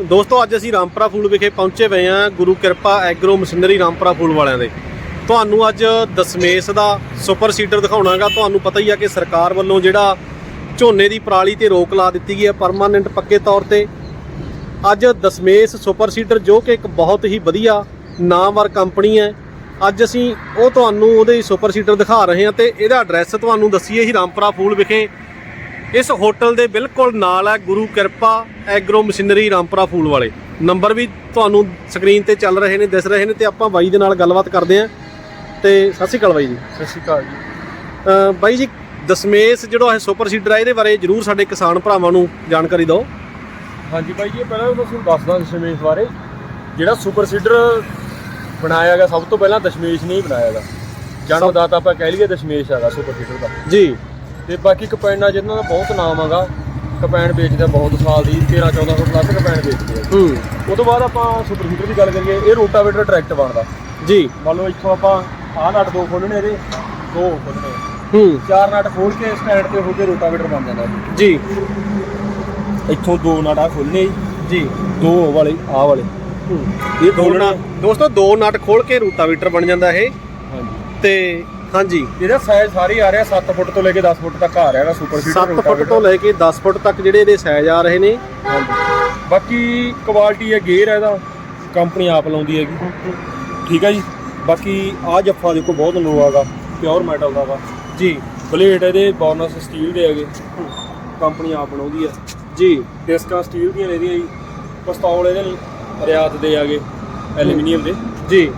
ਦੋਸਤੋ, ਅੱਜ ਅਸੀਂ ਰਾਮਪੁਰਾ ਫੂਲ ਵਿਖੇ ਪਹੁੰਚੇ ਹੋਏ ਹਾਂ ਗੁਰੂ ਕਿਰਪਾ ਐਗਰੋ ਮਸ਼ੀਨਰੀ ਰਾਮਪੁਰਾ ਫੂਲ ਵਾਲਿਆਂ ਦੇ। ਤੁਹਾਨੂੰ ਅੱਜ ਦਸਮੇਸ਼ ਦਾ ਸੁਪਰ ਸੀਡਰ ਦਿਖਾਉਣਾਗਾ। ਤੁਹਾਨੂੰ ਪਤਾ ਹੀ ਆ ਕਿ ਸਰਕਾਰ ਵੱਲੋਂ ਜਿਹੜਾ ਝੋਨੇ ਦੀ ਪਰਾਲੀ ਤੇ ਰੋਕ ਲਾ ਦਿੱਤੀ ਗਈ ਹੈ ਪਰਮਾਨੈਂਟ ਪੱਕੇ ਤੌਰ ਤੇ। ਅੱਜ ਦਸਮੇਸ਼ ਸੁਪਰ ਸੀਡਰ, ਜੋ ਕਿ ਇੱਕ ਬਹੁਤ ਹੀ ਵਧੀਆ ਨਾਮਵਰ ਕੰਪਨੀ ਹੈ। ਅੱਜ ਅਸੀਂ ਉਹ ਤੁਹਾਨੂੰ ਉਹਦੇ ਸੁਪਰ ਸੀਡਰ ਦਿਖਾ ਰਹੇ ਹਾਂ ਤੇ ਇਹਦਾ ਐਡਰੈਸ ਤੁਹਾਨੂੰ ਦੱਸੀਏ ਹੀ ਰਾਮਪੁਰਾ ਫੂਲ ਵਿਖੇ। ਇਸ ਹੋਟਲ ਦੇ ਬਿਲਕੁਲ ਨਾਲ ਹੈ ਗੁਰੂ ਕਿਰਪਾ ਐਗਰੋ ਮਸ਼ੀਨਰੀ ਰਾਮਪੁਰਾ ਫੂਲ ਵਾਲੇ। ਨੰਬਰ ਵੀ ਤੁਹਾਨੂੰ ਸਕਰੀਨ ਤੇ ਚੱਲ ਰਹੇ ਨੇ ਦਿਸ ਰਹੇ ਨੇ ਤੇ ਆਪਾਂ ਬਾਈ ਦੇ ਨਾਲ ਗੱਲਬਾਤ ਕਰਦੇ ਹਾਂ। ਤੇ ਸਤਿ ਸ਼੍ਰੀ ਅਕਾਲ ਬਾਈ ਜੀ। ਸਤਿ ਸ਼੍ਰੀ ਅਕਾਲ ਜੀ। ਬਾਈ ਜੀ ਦਸਮੇਸ਼ ਜਿਹੜਾ ਇਹ ਸੁਪਰ ਸੀਡਰ ਹੈ ਇਹਦੇ ਬਾਰੇ ਜਰੂਰ ਸਾਡੇ ਕਿਸਾਨ ਭਰਾਵਾਂ ਨੂੰ ਜਾਣਕਾਰੀ ਦਿਓ। ਹਾਂਜੀ ਬਾਈ ਜੀ ਪਹਿਲਾਂ ਮੈਂ ਤੁਹਾਨੂੰ ਦੱਸਦਾ ਦਸ਼ਮੇਸ਼ ਬਾਰੇ। ਜਿਹੜਾ ਸੁਪਰ ਸੀਡਰ ਬਣਾਇਆ ਗਿਆ ਸਭ ਤੋਂ ਪਹਿਲਾਂ ਦਸ਼ਮੇਸ਼ ਨੇ ਹੀ ਬਣਾਇਆ ਗਾ। ਜਨਮਦਾਤਾ ਆਪਾਂ ਕਹਿ ਲਈਏ ਦਸ਼ਮੇਸ਼ ਹੈਗਾ ਸੁਪਰ ਸੀਡਰ ਦਾ। ਜੀ। ਤੇ ਬਾਕੀ ਕਪੈਨਾ ਜਿਨ੍ਹਾਂ ਦਾ ਬਹੁਤ ਨਾਮ ਹੈਗਾ ਕਪੈਨ ਵੇਚਦਾ ਬਹੁਤ ਸਾਲ ਦੀ 13 1400 ਪਲੱਸ ਕਪੈਨ ਵੇਚਦੇ ਆ। ਹੂੰ। ਉਹ ਤੋਂ ਬਾਅਦ ਆਪਾਂ ਸੁਪਰ ਸੀਡਰ ਦੀ ਗੱਲ ਕਰੀਏ ਇਹ ਰੋਟਾਵੇਟਰ ਟਰੈਕਟ ਬਣਦਾ। ਜੀ। ਮੰਨ ਲਓ ਇੱਥੋਂ ਆਪਾਂ ਆਹ ਨਟ ਦੋ ਖੋਲਣੇ ਇਹਦੇ ਦੋ ਖੋਲਣੇ ਹੂੰ। ਚਾਰ ਨਟ ਖੋਲ ਕੇ ਸਟੈਂਡ ਤੇ ਹੋ ਕੇ ਰੋਟਾਵੇਟਰ ਬਣ ਜਾਂਦਾ ਜੀ। ਇੱਥੋਂ ਦੋ ਨਟ ਆ ਖੋਲਣੇ ਜੀ। ਦੋ ਉਹ ਵਾਲੇ ਆਹ ਵਾਲੇ। ਇਹ ਨਟ ਦੋਸਤੋ ਦੋ ਨਟ ਖੋਲ ਕੇ ਰੂਟਾਵੀਟਰ ਬਣ ਜਾਂਦਾ ਇਹ। ਹਾਂਜੀ। ਤੇ ਹਾਂਜੀ। ਇਹਦਾ ਸਾਈਜ਼ ਸਾਰੀ ਆ ਰਿਹਾ 7 ਫੁੱਟ ਤੋਂ ਲੈ ਕੇ 10 ਫੁੱਟ ਤੱਕ ਆ ਰਿਹਾ ਹੈਗਾ ਸੁਪਰ ਸੀਡਰ 7 ਫੁੱਟ ਤੋਂ ਲੈ ਕੇ 10 ਫੁੱਟ ਤੱਕ ਜਿਹੜੇ ਇਹਦੇ ਸਾਈਜ਼ ਆ ਰਹੇ ਨੇ। ਹਾਂਜੀ। ਬਾਕੀ ਕੁਆਲਿਟੀ ਹੈ ਗੇਅਰ ਹੈ ਇਹਦਾ ਕੰਪਨੀ ਆਪ ਲਾਉਂਦੀ ਹੈਗੀ। ਠੀਕ ਹੈ ਜੀ? ਬਾਕੀ ਆ ਜੱਫਾ ਦੇਖੋ ਬਹੁਤ ਲੋ ਹੈਗਾ ਪਿਓਰ ਮੈਟਲ ਦਾ ਵਾ। ਜੀ ਬਲੇਡ ਇਹਦੇ ਬੋਨਸ ਸਟੀਲ ਦੇ ਹੈਗੇ। ਕੰਪਨੀ ਆਪ ਬਣਾਉਂਦੀ ਹੈ ਜੀ ਡਿਸਕਾਂ ਸਟੀਲ ਦੀਆਂ ਨੇ ਇਹਦੀਆਂ ਜੀ। ਪਿਸਤੌਲ ਇਹਦੇ ਰਿਆਤ ਦੇ ਹੈਗੇ ਐਲੂਮੀਨੀਅਮ ਦੇ। ਜੀ।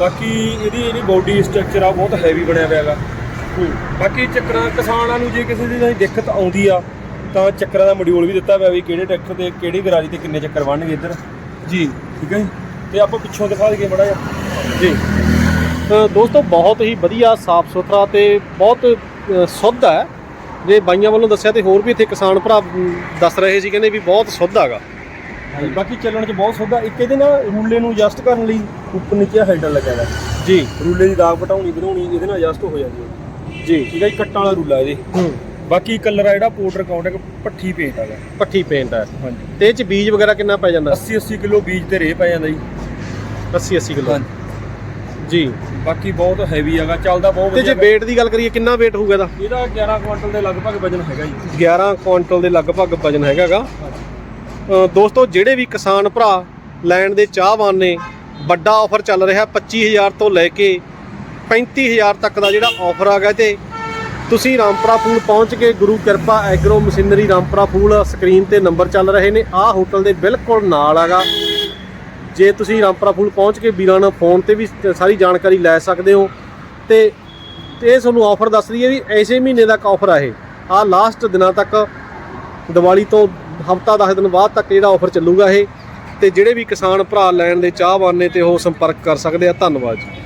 ਬਾਕੀ ਇਹਦੀ ਜਿਹੜੀ ਬੋਡੀ ਸਟਰਕਚਰ ਆ ਬਹੁਤ ਹੈਵੀ ਬਣਿਆ ਹੋਇਆ ਹੈਗਾ। ਬਾਕੀ ਚੱਕਰਾਂ ਕਿਸਾਨਾਂ ਨੂੰ ਜੇ ਕਿਸੇ ਦੀ ਦਿੱਕਤ ਆਉਂਦੀ ਆ ਤਾਂ ਚੱਕਰਾਂ ਦਾ ਮੋਡਿਊਲ ਵੀ ਦਿੱਤਾ ਹੋਇਆ ਵੀ ਕਿਹੜੇ ਟਰੈਕਟਰ ਤੇ ਕਿਹੜੀ ਗਰਾਰੀ ਤੇ ਕਿੰਨੇ ਚੱਕਰ ਬਣਨਗੇ ਇੱਧਰ। ਜੀ। ਠੀਕ ਹੈ ਜੀ? ਤੇ ਆਪਾਂ ਪਿੱਛੋਂ ਦਿਖਾ ਦਈਏ ਮੜਾ ਜਿਹਾ। ਜੀ। ਦੋਸਤੋ ਬਹੁਤ ਹੀ ਵਧੀਆ ਸਾਫ਼ ਸੁਥਰਾ ਤੇ ਬਹੁਤ ਸ਼ੁੱਧ ਹੈ। ਜੇ ਬਾਈਆਂ ਵੱਲੋਂ ਦੱਸਿਆ ਤੇ ਹੋਰ ਵੀ ਇੱਥੇ ਕਿਸਾਨ ਭਰਾ ਦੱਸ ਰਹੇ ਸੀ ਕਹਿੰਦੇ ਵੀ ਬਹੁਤ ਸ਼ੁੱਧ ਹੈਗਾ। ਬਾਕੀ ਚੱਲਣ 'ਚ ਬਹੁਤ ਸੌਦਾ। ਇੱਕ ਇਹਦੇ ਨਾਲ ਰੂਲੇ ਨੂੰ ਐਡਜਸਟ ਕਰਨ ਲਈ ਉੱਪਰ ਨੀਚੇ ਹੈਂਡਲ ਲੱਗਿਆ ਹੋਇਆ। ਜੀ। ਰੂਲੇ ਦੀ ਦਾਗ ਘਟਾਉਣੀ ਵਧਾਉਣੀ ਇਹਦੇ ਨਾਲ ਐਡਜਸਟ ਹੋ ਜਾਂਦੀ ਹੈ। ਜੀ। ਠੀਕ ਹੈ ਜੀ ਕੱਟਾਂ ਵਾਲਾ ਰੂਲਾ ਇਹਦੇ। ਹੂੰ। ਬਾਕੀ ਕਲਰ ਆ ਜਿਹੜਾ ਪੋਰਟਰ ਕਾਊਂਟ ਹੈ ਪੱਠੀ ਪੇਂਟ ਹੈਗਾ ਪੱਠੀ ਪੇਂਟ ਹੈ ਹਾਂਜੀ। ਤੇ ਇਹ ਚ ਬੀਜ ਵਗੈਰਾ ਕਿੰਨਾ ਪੈ ਜਾਂਦਾ? 80 80 ਕਿਲੋ ਬੀਜ ਤੇ ਰੇਹ ਪੈ ਜਾਂਦਾ ਜੀ। 80 80 ਕਿਲੋ। ਹਾਂਜੀ। ਜੀ। ਬਾਕੀ ਬਹੁਤ ਹੈਵੀ ਹੈਗਾ ਚੱਲਦਾ ਬਹੁਤ ਤੇ ਜੇ ਵਧੀਆ। weight ਦੀ ਗੱਲ ਕਰੀਏ ਕਿੰਨਾ weight ਹੋਊਗਾ ਇਹਦਾ? ਇਹਦਾ 11 ਕੁਇੰਟਲ ਦੇ ਲਗਭਗ ਵਜਨ ਹੈਗਾ ਜੀ। 11 ਕੁਇੰਟਲ ਦੇ ਲਗਭਗ ਵਜਨ ਹੈਗਾਗਾ ਦੋਸਤੋ, ਜਿਹੜੇ ਵੀ ਕਿਸਾਨ ਭਰਾ ਲੈਣ ਦੇ ਚਾਹਵਾਨ ਨੇ, ਵੱਡਾ ਆਫਰ ਚੱਲ ਰਿਹਾ 25000 ਤੋਂ ਲੈ ਕੇ 35000 ਤੱਕ ਦਾ ਜਿਹੜਾ ਆਫਰ ਆ ਗਿਆ ਤੇ ਤੁਸੀਂ ਰਾਮਪੁਰਾ ਫੂਲ ਪਹੁੰਚ ਕੇ Guru Kirpa agro machinery Rampura Phul screen ਤੇ ਨੰਬਰ ਚੱਲ ਰਹੇ ਨੇ। ਆਹ ਹੋਟਲ ਦੇ ਬਿਲਕੁਲ ਨਾਲ ਹੈਗਾ। ਜੇ ਤੁਸੀਂ ਰਾਮਪੁਰਾ ਫੂਲ ਪਹੁੰਚ ਕੇ ਵੀਰਾਂ ਨਾਲ ਫੋਨ ਤੇ ਵੀ ਸਾਰੀ ਜਾਣਕਾਰੀ ਲੈ ਸਕਦੇ ਹੋ ਤੇ ਤੇ ਇਹ ਤੁਹਾਨੂੰ ਆਫਰ ਦੱਸ ਰਹੀ ਹੈ ਵੀ ਐਸੇ ਮਹੀਨੇ ਦਾ ਆਫਰ ਆ ਇਹ। ਆ ਲਾਸਟ ਦਿਨਾਂ ਤੱਕ ਦੀਵਾਲੀ ਤੋਂ ਹਫਤਾ 10 ਦਿਨ ਬਾਅਦ ਤੱਕ ਜਿਹੜਾ ਆਫਰ ਚੱਲੂਗਾ ਇਹ। ਤੇ ਜਿਹੜੇ ਵੀ ਕਿਸਾਨ ਭਰਾ ਲੈਣ ਦੇ ਚਾਹਵਾਨ ਨੇ ਤੇ ਉਹ ਸੰਪਰਕ ਕਰ ਸਕਦੇ ਆ। ਧੰਨਵਾਦ ਜੀ।